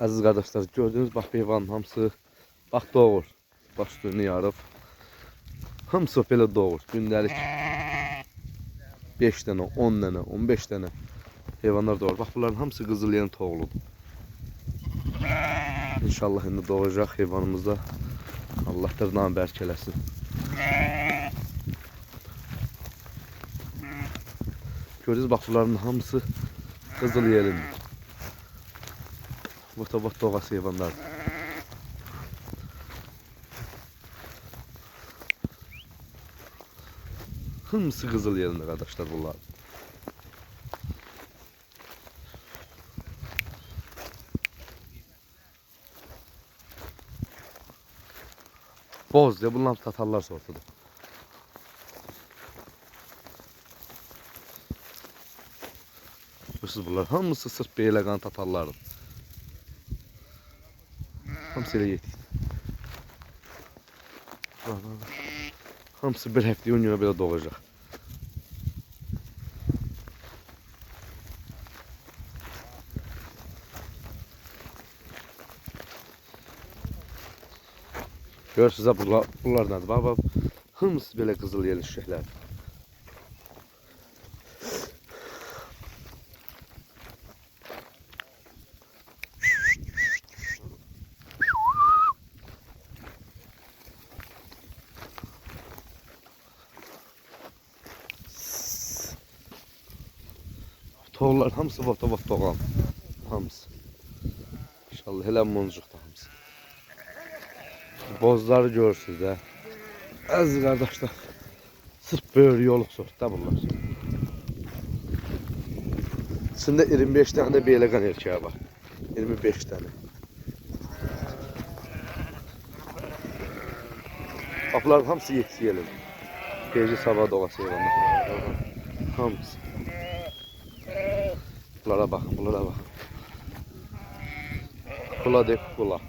Aziz kardeşler gördüğünüz bak heyvanın hamısı bak doğur. Baş üstünü yarıb. Hamısı belə doğur. Gündəlik 5 dənə, 10 dənə, 15 dənə heyvanlar doğur. Bak bunların hamısı qızıl yeni toğludur. İnşallah indi doğacaq heyvanımızda. Allah dırnağını bərk eləsin. Görüyoruz bak bunların hamısı qızıl yelindir. Vata doğası heyvanlar. Hamısı qızıl yerində qardaşlar bunlar. Boz ya bunlar tatarlar sortudur. Görürsünüz bunlar hamısı sırf beyləqan tatarlardır. Hamısı elə yedik. Bax, bax, bax. Hamısı bir həftəyə 10 günə belə doğacaq. Görürsünüz ha bunlar, bunlar nədir? Bax, bax. Hamısı belə qızıl yeli şişəklər. Toğullar hamısı vata vata doğan. Hamısı. İnşallah elə muncuqda hamısı. Bozları görürsünüz də. Əziz qardaşlar. Sırf böyrü yoluq sort da bunlar. İçində 25 dənə də beyləqan erkəyi var. 25 dənə. Qapıların hamısı yetişiyelim. Gece sabah doğası heyvanlar. Hamısı. Bunlara bakın, bunlara bakın. Kula de kula.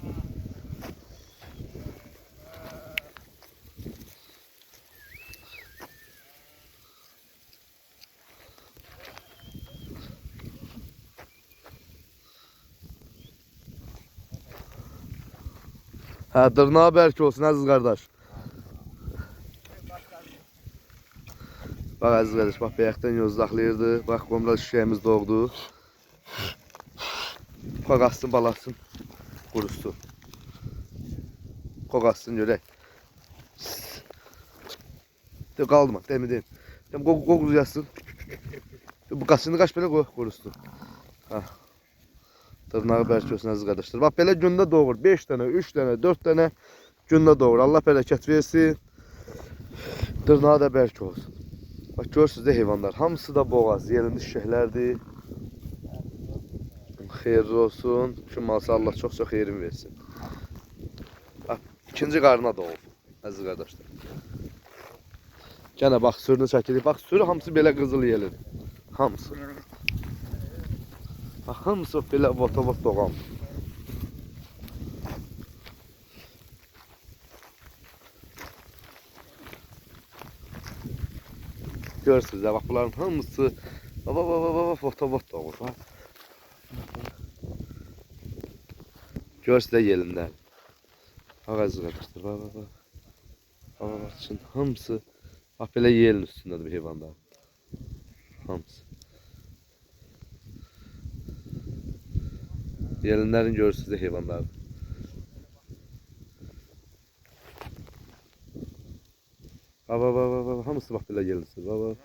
Ha dırnağı belki olsun Aziz kardeş. Bak Aziz kardeş bak beyaktan yozlaqlayırdı. Bak qomral şişəyimiz doğdu. Qoqasın balasın. Qurusun. Qoqasın görək. De qalma demi dem. Dem qoq qoq uzasın. Bu qasını qaç belə qoy qurusun. Ha. Tırnağı bərk olsun əziz qardaşlar. Bax belə gündə doğur. 5 dənə, 3 dənə, 4 dənə gündə doğur. Allah bərəkət versin. Tırnağı da bərk olsun. Bak görürsünüz de heyvanlar. Hamısı da boğaz. Yerində şişəklərdir. Xeyirli olsun. Şu malsa Allah çox çox xeyrin versin. Bak ikinci qarına doğur. Əziz qardaşlar. Gene bak sürünü çəkirik. Bak sürü hamısı belə qızıl yelidir. Hamısı. Bak hamısı belə vata-vat doğan. Görürsünüz ya bak bunların hamısı baba baba baba vata-vat doğur. Bak. Görürsünüz de yelindən. Bak əziz qardaşlar. Bak bak bak. Şimdi hamısı bak belə yelin üstündədir bir heyvanlar. Hamısı. Yelinlərin görürsünüz de heyvanlar. Bak bak bak bak bak hamısı bak belə yelinsiz. Bak bak.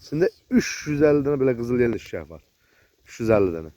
İçində 350 dənə belə qızıl yelin şişək var. 350 dənə.